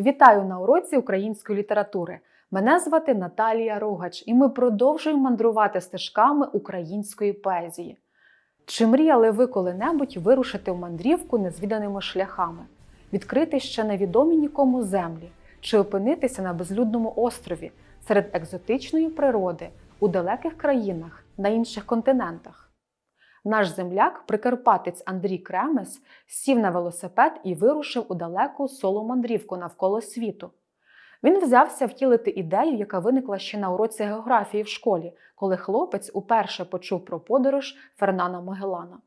Вітаю на уроці української літератури. Мене звати Наталія Рогач, і ми продовжуємо мандрувати стежками української поезії. Чи мріяли ви коли-небудь вирушити в мандрівку незвіданими шляхами, відкрити ще невідомі нікому землі, чи опинитися на безлюдному острові серед екзотичної природи у далеких країнах на інших континентах? Наш земляк, прикарпатець Андрій Кремес, сів на велосипед і вирушив у далеку соло-мандрівку навколо світу. Він взявся втілити ідею, яка виникла ще на уроці географії в школі, коли хлопець уперше почув про подорож Фернана Могелана.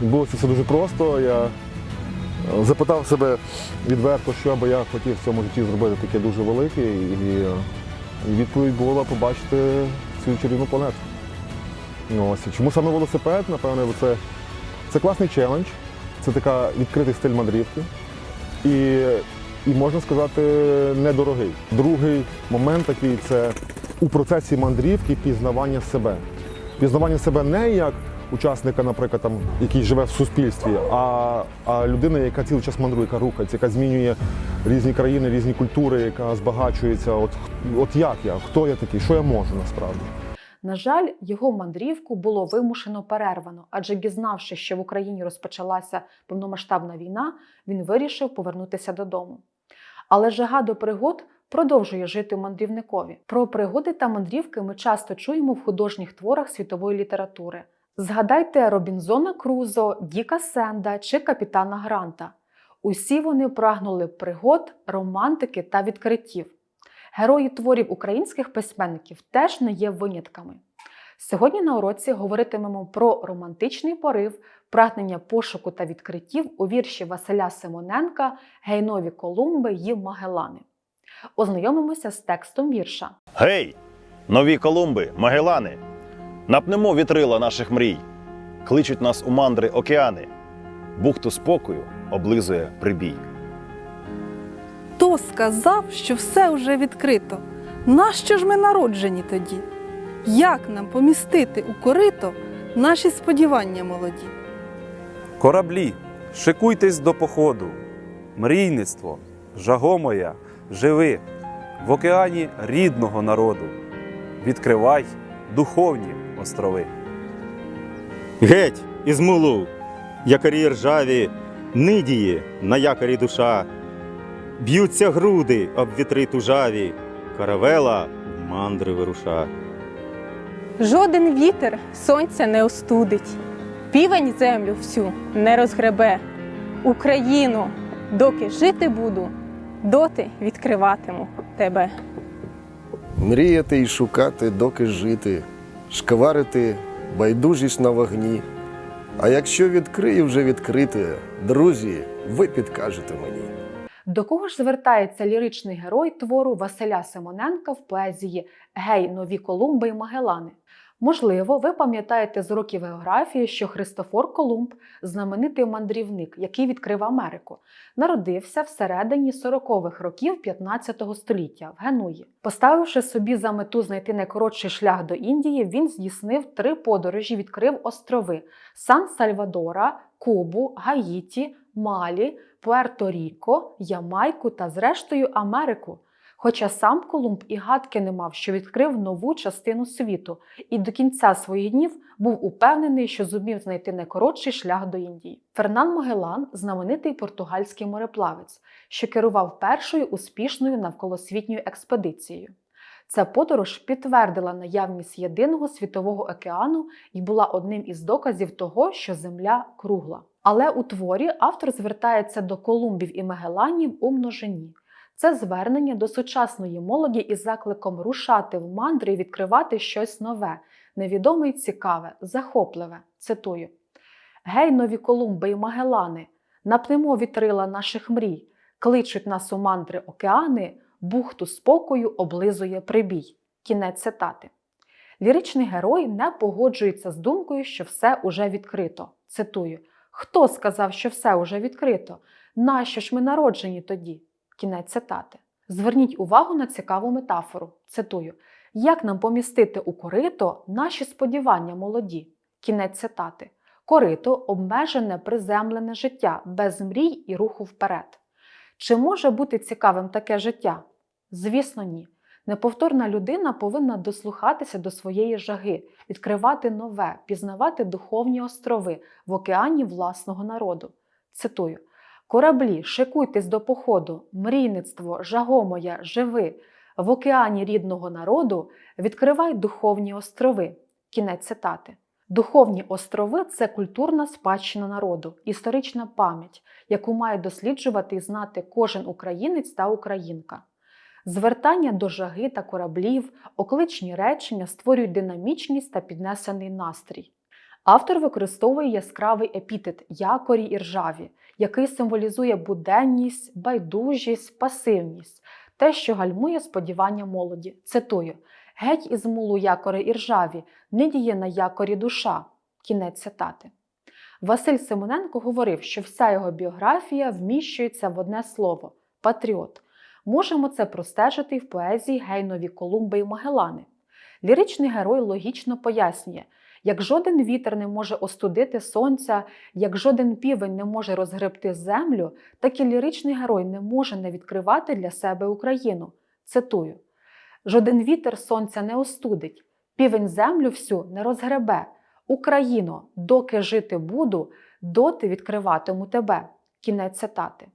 Було це все дуже просто. Я запитав себе відверто, що би я хотів в цьому житті зробити таке дуже велике, і, відповідь була побачити цю чарівну планету. Ну, Ось. Чому саме велосипед? Напевне, це, це класний челендж, це така відкритий стиль мандрівки. І, і можна сказати, недорогий. Другий момент такий це у процесі мандрівки пізнавання себе. Пізнавання себе не як учасника, наприклад, там, який живе в суспільстві, а, а людина, яка цілий час мандрує, яка рухається, яка змінює різні країни, різні культури, яка збагачується. От, от як я, хто я такий, що я можу насправді. На жаль, його мандрівку було вимушено перервано, адже дізнавши, що в Україні розпочалася повномасштабна війна, він вирішив повернутися додому. Але жага до пригод продовжує жити мандрівникові. Про пригоди та мандрівки ми часто чуємо в художніх творах світової літератури. Згадайте Робінзона Крузо, Діка Сенда чи Капітана Гранта. Усі вони прагнули пригод, романтики та відкриттів. Герої творів українських письменників теж не є винятками. Сьогодні на уроці говоритимемо про романтичний порив, прагнення пошуку та відкриттів у вірші Василя Симоненка Гейнові Колумби й Магелани. Ознайомимося з текстом вірша. Гей, нові Колумби, Магелани! Напнемо вітрила наших мрій, кличуть нас у мандри океани, бухту спокою облизує прибій. Хто сказав, що все вже відкрито? Нащо ж ми народжені тоді? Як нам помістити у корито наші сподівання молоді? Кораблі, шикуйтесь до походу, мрійництво, жаго моя, живи в океані рідного народу. Відкривай духовні острови. Геть із мулу, якорі ржаві, нидії на якорі душа. Б'ються груди об вітри тужаві, каравела в мандри вируша. Жоден вітер сонця не остудить, півень землю всю не розгребе. Україну, доки жити буду, доти відкриватиму тебе. Мріяти і шукати, доки жити, шкварити байдужість на вогні. А якщо відкрию вже відкрите, друзі, ви підкажете мені. До кого ж звертається ліричний герой твору Василя Симоненка в поезії Гей, нові Колумби й Магелани? Можливо, ви пам'ятаєте з уроків географії, що Христофор Колумб знаменитий мандрівник, який відкрив Америку, народився всередині 40-х років 15 століття в Генуї. Поставивши собі за мету знайти найкоротший шлях до Індії, він здійснив три подорожі, відкрив острови Сан-Сальвадора, Кубу, Гаїті, Малі, Пуерто-Ріко, Ямайку та, зрештою, Америку. Хоча сам Колумб і гадки не мав, що відкрив нову частину світу, і до кінця своїх днів був упевнений, що зумів знайти найкоротший шлях до Індії. Фернан Могелан знаменитий португальський мореплавець, що керував першою успішною навколосвітньою експедицією. Ця подорож підтвердила наявність єдиного світового океану і була одним із доказів того, що Земля кругла. Але у творі автор звертається до Колумбів і Магеланів у множині. Це звернення до сучасної молоді із закликом рушати в мандри і відкривати щось нове, невідоме й цікаве, захопливе. Цитую: Гей, нові Колумби і Магелани, напнемо вітрила наших мрій, кличуть нас у мандри океани, бухту спокою облизує прибій. Кінець цитати. Ліричний герой не погоджується з думкою, що все уже відкрито. Цитую: Хто сказав, що все уже відкрито? Нащо ж ми народжені тоді? Кінець цитати. Зверніть увагу на цікаву метафору. Цитую: Як нам помістити у корито наші сподівання молоді? Кінець цитати. Корито обмежене приземлене життя без мрій і руху вперед. Чи може бути цікавим таке життя? Звісно, ні. Неповторна людина повинна дослухатися до своєї жаги, відкривати нове, пізнавати духовні острови в океані власного народу. Цитую: Кораблі, шикуйтесь до походу, мрійництво, жаго моя, живи. В океані рідного народу відкривай духовні острови. Кінець цитати. Духовні острови це культурна спадщина народу, історична пам'ять, яку має досліджувати і знати кожен українець та українка. Звертання до жаги та кораблів, окличні речення створюють динамічність та піднесений настрій. Автор використовує яскравий епітет якорі і ржаві, який символізує буденність, байдужість, пасивність, те, що гальмує сподівання молоді. Цитую: Геть із мулу якори і ржаві, не діє на якорі душа. Кінець цитати. Василь Симоненко говорив, що вся його біографія вміщується в одне слово патріот. Можемо це простежити і в поезії Гейнові Колумби і Магелани. Ліричний герой логічно пояснює, як жоден вітер не може остудити сонця, як жоден півень не може розгребти землю, так і ліричний герой не може не відкривати для себе Україну. Цитую: Жоден вітер сонця не остудить, півень землю всю не розгребе. Україно, доки жити буду, доти відкриватиму тебе. Кінець цитати.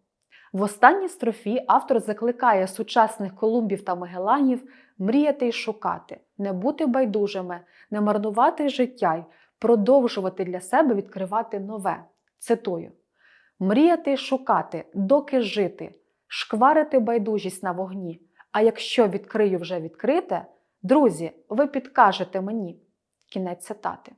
В останній строфі автор закликає сучасних колумбів та магеланів мріяти й шукати, не бути байдужими, не марнувати життя й продовжувати для себе відкривати нове. Цитую: мріяти й шукати, доки жити, шкварити байдужість на вогні. А якщо відкрию вже відкрите, друзі, ви підкажете мені. Кінець цитати.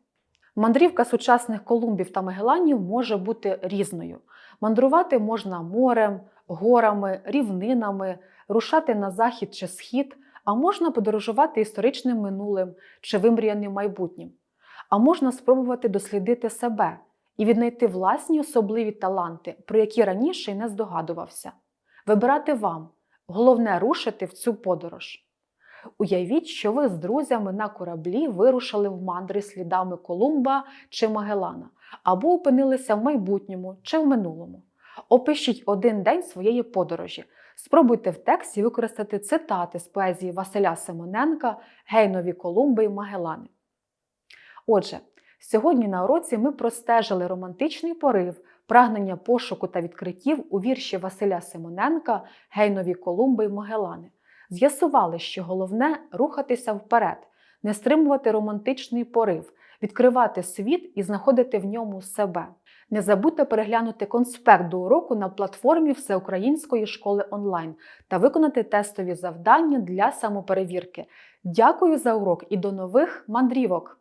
Мандрівка сучасних колумбів та магеланів може бути різною. Мандрувати можна морем, горами, рівнинами, рушати на захід чи схід, а можна подорожувати історичним минулим чи вимріяним майбутнім. А можна спробувати дослідити себе і віднайти власні особливі таланти, про які раніше й не здогадувався. Вибирати вам, головне рушити в цю подорож. Уявіть, що ви з друзями на кораблі вирушили в мандри слідами Колумба чи Магеллана, або опинилися в майбутньому чи в минулому. Опишіть один день своєї подорожі. Спробуйте в тексті використати цитати з поезії Василя Симоненка, Гейнові Колумби і Магелани. Отже, сьогодні на уроці ми простежили романтичний порив, прагнення пошуку та відкриттів у вірші Василя Симоненка, Гейнові Колумби і Магелани. З'ясували, що головне рухатися вперед, не стримувати романтичний порив, відкривати світ і знаходити в ньому себе. Не забудьте переглянути конспект до уроку на платформі Всеукраїнської школи онлайн та виконати тестові завдання для самоперевірки. Дякую за урок і до нових мандрівок!